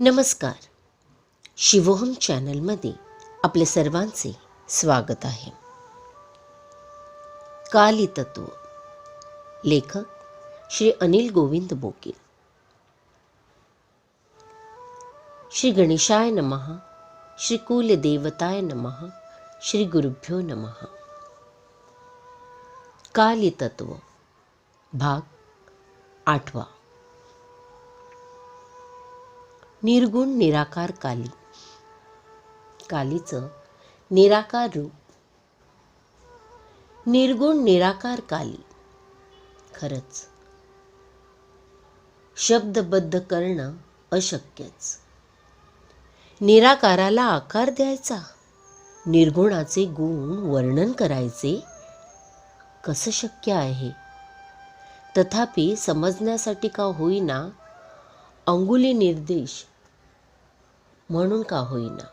नमस्कार. शिवोहम चॅनलमध्ये आपले सर्वांचे स्वागत आहे. कालितत्व. लेखक श्री अनिल गोविंद बोकील श्री गणेशाय नमः श्री कुलदेवताय नमः श्री गुरुभ्यो नमः. काली तत्व भाग आठवा. निर्गुण निराकार काली. कालीचं निराकार रूप. निर्गुण निराकार काली. खरंच. शब्दबद्ध करणं अशक्यच. निराकाराला आकार द्यायचा. निर्गुणाचे गुण वर्णन करायचे कसं शक्य आहे? तथापि समजण्यासाठी का होईना अंगुली निर्देश म्हणून का होईना?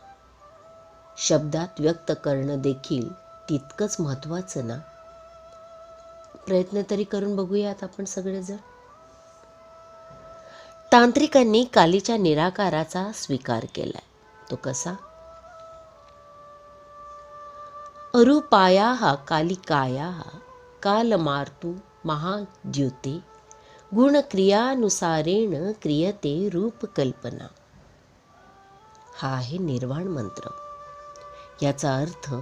शब्दात व्यक्त करणं देखील तितकंच महत्त्वाचं ना? प्रयत्न तरी करून बघूयात आपण सगळेजण. तांत्रिकांनी कालीच्या निराकाराचा स्वीकार केलाय. तो कसा? अरुपाया कालिकाया कालमार्तू महाद्युते गुणक्रियानुसारेण क्रियते रूपकल्पना. हा आहे निर्वाण मंत्र. याचा अर्थ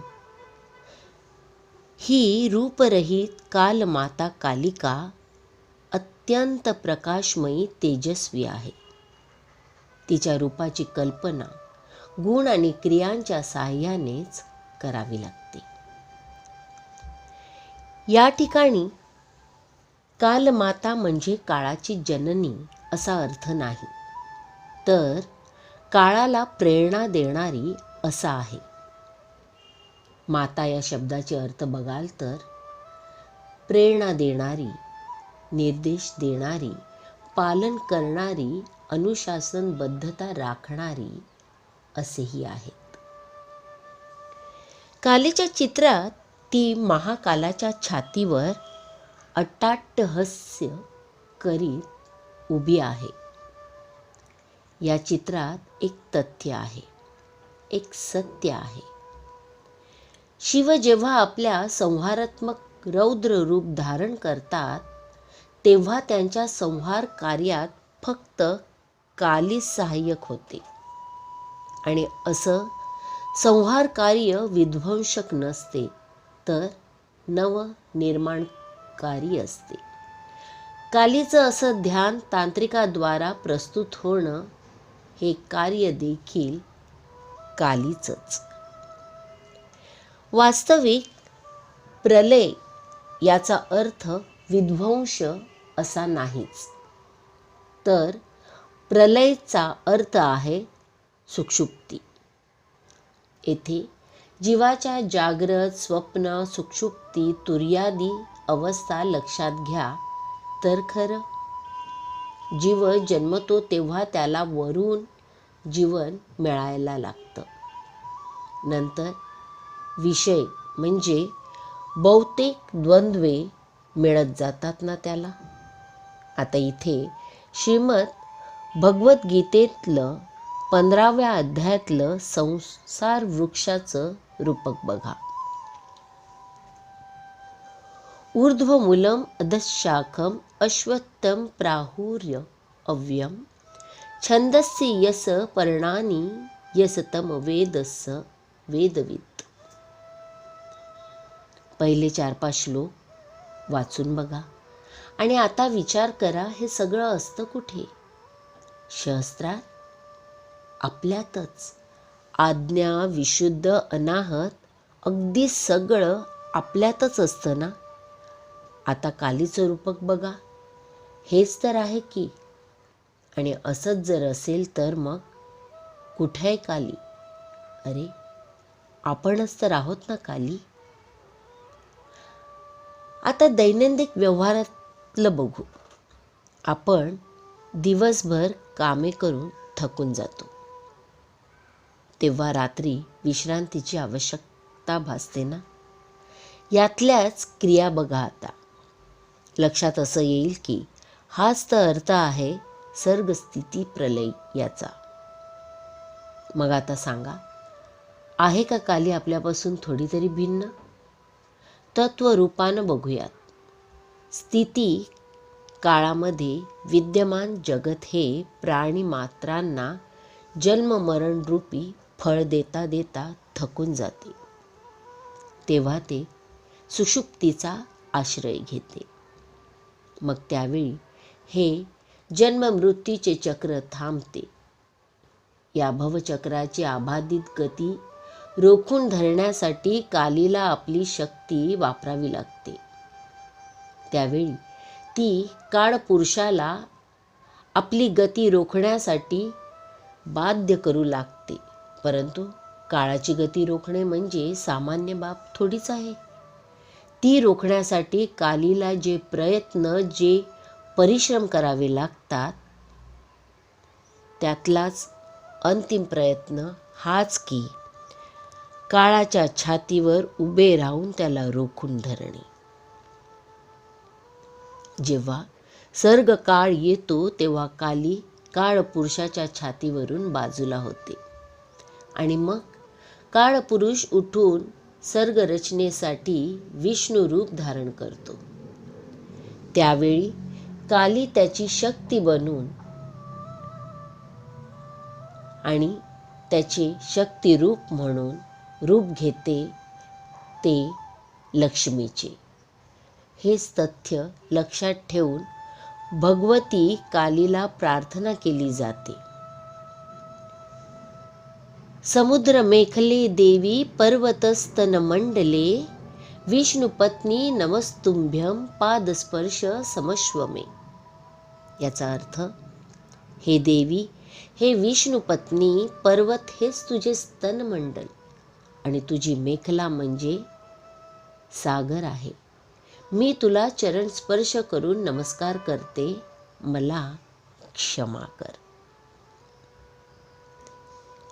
ही रूपरहित कालमाता कालिका अत्यंत प्रकाशमयी तेजस्वी आहे. तिच्या रूपाची कल्पना गुण आणि क्रियांच्या साह्यानेच करावी लागते. या ठिकाणी कालमाता म्हणजे काळाची जननी असा अर्थ नाही. तर काळाला प्रेरणा देणारी असा आहे. माता या शब्दाचे अर्थ बघाल तर प्रेरणा देणारी निर्देश देणारी पालन करणारी अनुशासनबद्धता राखणारी असेही आहेत. कालेच्या चित्रात ती महाकालाच्या छातीवर अटाट्टहस्य करीत उभी आहे. या चित्रात एक तथ्य आहे. एक सत्य आहे. शिव जेव्हा आपल्या संहारात्मक रौद्र रूप धारण करतात तेव्हा त्यांच्या संहार कार्यात फक्त काली सहाय्यक होते. आणि असं संहार कार्य विध्वंसक नसते तर कार्य असते. कालीचं असं ध्यान तांत्रिकाद्वारा प्रस्तुत होणं हे कार्य देखील कालीचंच. वास्तविक प्रलय याचा अर्थ विध्वंस असा नाहीच. तर प्रलयचा अर्थ आहे सुक्षुप्ती. येथे जीवाच्या जाग्रत स्वप्न सुक्षुप्ती तुर्यादी अवस्था लक्षात घ्या. तर खरं जीव जन्मतो तेव्हा त्याला वरून जीवन मिळायला लागतं. नंतर विषय म्हणजे बहुतेक द्वंद्वे मिळत जातात ना त्याला. आता इथे श्रीमद भगवद्गीतेतलं पंधराव्या अध्यायातलं संसार वृक्षाचं रूपक बघा. ऊर्ध्वमूलम अधशाखम अश्वत्थम प्राहुर्य अव्यम। छंदस्य यस पर्णानी यसतम वेदस वेदवित। पहिले चार पाच श्लोक वाचून बघा आणि आता विचार करा हे सगळं असतं कुठे? शहस्त्रात? आपल्यातच. आज्ञा विशुद्ध अनाहत अगदी सगळं आपल्यातच असतं ना? आता कालीचं रूपक बघा. हेच तर आहे की. आणि असंच जर असेल तर मग कुठे आहे काली? अरे आपणच तर आहोत ना काली? आता दैनंदिन व्यवहारातलं बघू. आपण दिवसभर कामे करून थकून जातो. तेव्हा रात्री विश्रांतीची आवश्यकता भासते ना? यातल्याच क्रिया बघा आता. लक्षात असं येईल की हाच तर अर्थ आहे सर्गस्थिती प्रलय याचा. मग आता सांगा आहे का काली आपल्यापासून थोडी तरी भिन्न? तत्वरूपानं बघूयात. स्थिती काळामध्ये विद्यमान जगत हे प्राणी मात्रांना जन्ममरण रूपी फळ देता देता थकून जाते. तेव्हा ते सुषुप्तीचा आश्रय घेते. मग त्यावेळी हे जन्ममृत्यूचे चक्र थांबते. या भवचक्राची आबाधित गती रोखून धरण्यासाठी कालीला आपली शक्ती वापरावी लागते. त्यावेळी ती काळपुरुषाला आपली गती रोखण्यासाठी बाध्य करू लागते. परंतु काळाची गती रोखणे म्हणजे सामान्य बाब थोडीच आहे. ती रोखण्यासाठी कालीला जे प्रयत्न जे परिश्रम करावे लागतात त्यातलाच अंतिम प्रयत्न हाच की काळाच्या छातीवर उभे राहून त्याला रोखून धरणे. जेव्हा सर्ग काळ येतो तेव्हा काली काळ पुरुषाच्या छातीवरून बाजूला होते. आणि मग काळपुरुष उठून सर्गरचनेसाठी विष्णुरूप विष्णू रूप धारण करतो. त्यावेळी काली त्याची शक्ती बनून आणि त्याचे शक्तिरूप म्हणून रूप घेते ते लक्ष्मीचे. हेच तथ्य लक्षात ठेवून भगवती कालीला प्रार्थना केली जाते. समुद्र मेखले देवी पर्वतस्तन मंडले विष्णुपत्नी नमस्तुंभ्यम पादस्पर्श समश्वमे. याचा अर्थ हे देवी हे विष्णुपत्नी पर्वत हेच तुझे स्तनमंडल आणि तुझी मेखला म्हणजे सागर आहे. मी तुला चरण स्पर्श करून नमस्कार करते मला क्षमा कर.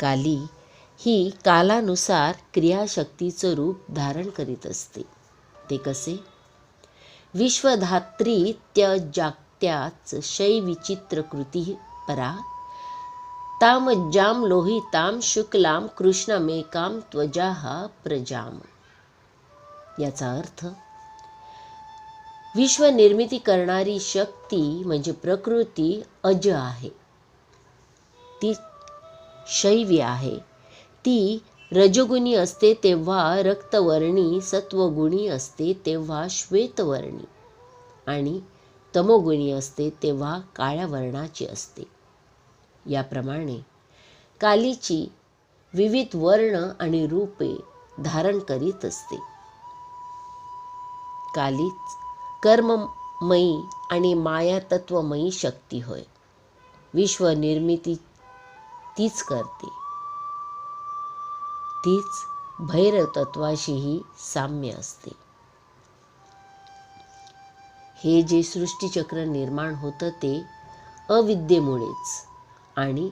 काली ही कालानुसार क्रियाशक्तीचं रूप धारण करीत असते. ते कसे? विश्वधात्री त्या जागत्याच शैविचित्र कृती परा. ताम जाम लोहिताम शुक्लाम कृष्णमेकाम त्वजाहा प्रजाम. याचा अर्थ विश्वनिर्मिती करणारी शक्ती म्हणजे प्रकृती अज आहे. ती शैवी आहे. ती रजोगुणी असते तेव्हा रक्तवर्णी सत्वगुणी असते तेव्हा श्वेतवर्णी. आणि तमोगुणी असते तेव्हा काळ्या वर्णाची असते. याप्रमाणे कालीची विविध वर्ण आणि रूपे धारण करीत असते. कालीच कर्ममयी आणि मायातत्वमयी शक्ती होय. विश्वनिर्मिती तीच करते. तीच भैरतत्वाशीही साम्य असते. हे जे सृष्टीचक्र निर्माण होतं ते अविद्येमुळेच आणि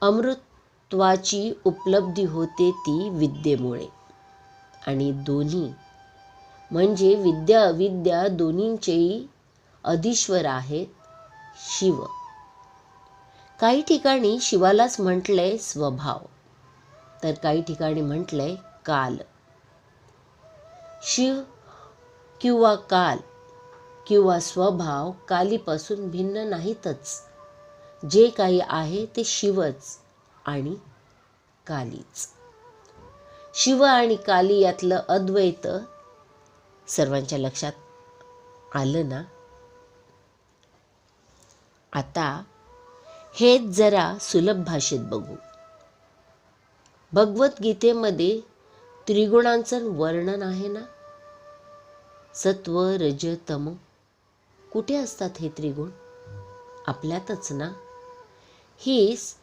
अमृतत्वाची उपलब्धी होते ती विद्येमुळे. आणि दोन्ही म्हणजे विद्या अविद्या दोन्हींचेही अधीश्वर आहेत शिव. काही ठिकाणी शिवालाच म्हटलंय स्वभाव. तर काही ठिकाणी म्हटलंय काल. शिव किंवा काल किंवा स्वभाव कालीपासून भिन्न नाहीतच. जे काही आहे ते शिवच आणि कालीच. शिव आणि काली यातलं अद्वैत सर्वांच्या लक्षात आलं ना? आता हेच जरा सुलभ भाषेत बघू. भगवद्गीतेमध्ये त्रिगुणांचं वर्णन आहे ना? सत्व रज तम. कुठे असतात हे त्रिगुण? आपल्यातच ना? हीच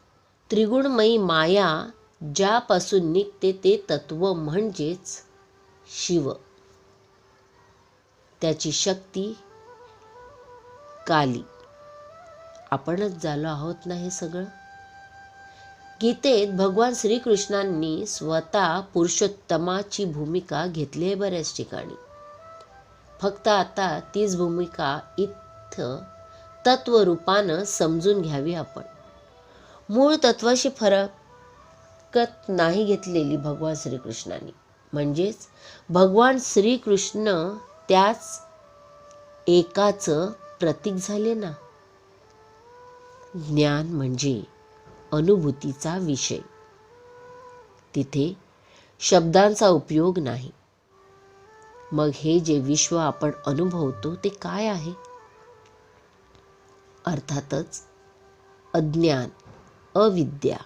त्रिगुणमयी माया ज्यापासून निघते ते तत्व म्हणजेच शिव. त्याची शक्ती काली. आपणच झालो आहोत ना हे सगळं? गीतेत भगवान श्रीकृष्णांनी स्वतः पुरुषोत्तमाची भूमिका घेतली आहे बऱ्याच ठिकाणी. फक्त आता तीच भूमिका इथं तत्वरूपानं समजून घ्यावी आपण. मूळ तत्वाशी फरकत नाही घेतलेली भगवान श्रीकृष्णाने. म्हणजेच भगवान श्रीकृष्ण त्याच एकाचं प्रतीक झाले ना? ज्ञान म्हणजे अनुभूतीचा विषय. तिथे शब्दांचा उपयोग नाही. मग हे जे विश्व आपण अनुभवतो ते काय आहे? अर्थातच अज्ञान अविद्या.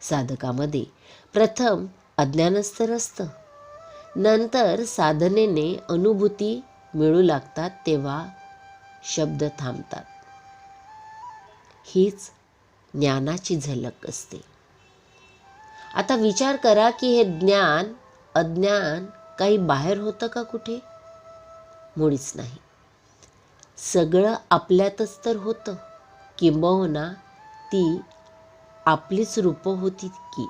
साधकामध्ये प्रथम अज्ञानस्तर असतं. नंतर साधनेने अनुभूती मिळू लागतात तेव्हा शब्द थांबतात. हीच ज्ञानाची झलक असते. आता विचार करा की हे ज्ञान अज्ञान काही बाहेर होतं का कुठे? मुळीच नाही. सगळं आपल्यातच तर होतं. किंबहुना ती आपलीच रूपं होती की.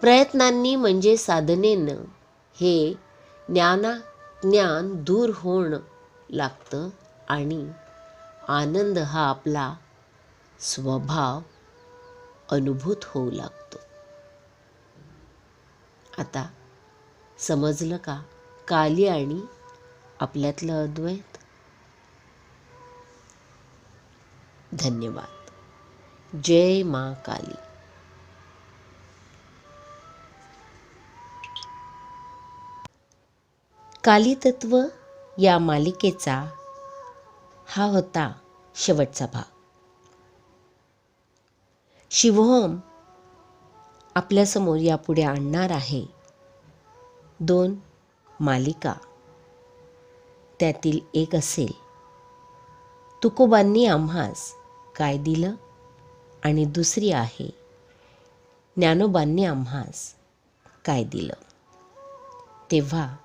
प्रयत्नांनी म्हणजे साधनेनं हे ज्ञाना ज्ञान दूर होणं लागतं आणि आनंद हा आपला स्वभाव अनुभूत होऊ लागतो. आता समजलं का काली आणि आपल्यातलं अद्वैत? धन्यवाद. जय मा काली. कालीतत्व या मालिकेचा हा होता शेवटचा भाग. शिवोहम आपल्यासमोर यापुढे आणणार आहे. दोन मालिका. त्यातील एक असेल तुकोबांनी आम्हास काय दिलं? आणि दुसरी आहे ज्ञानोबांनी आम्हास काय दिलं? तेव्हा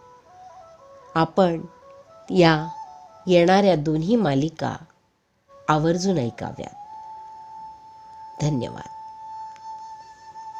आपण या येणाऱ्या दोन्ही मालिका आवर्जून ऐकाव्यात. धन्यवाद.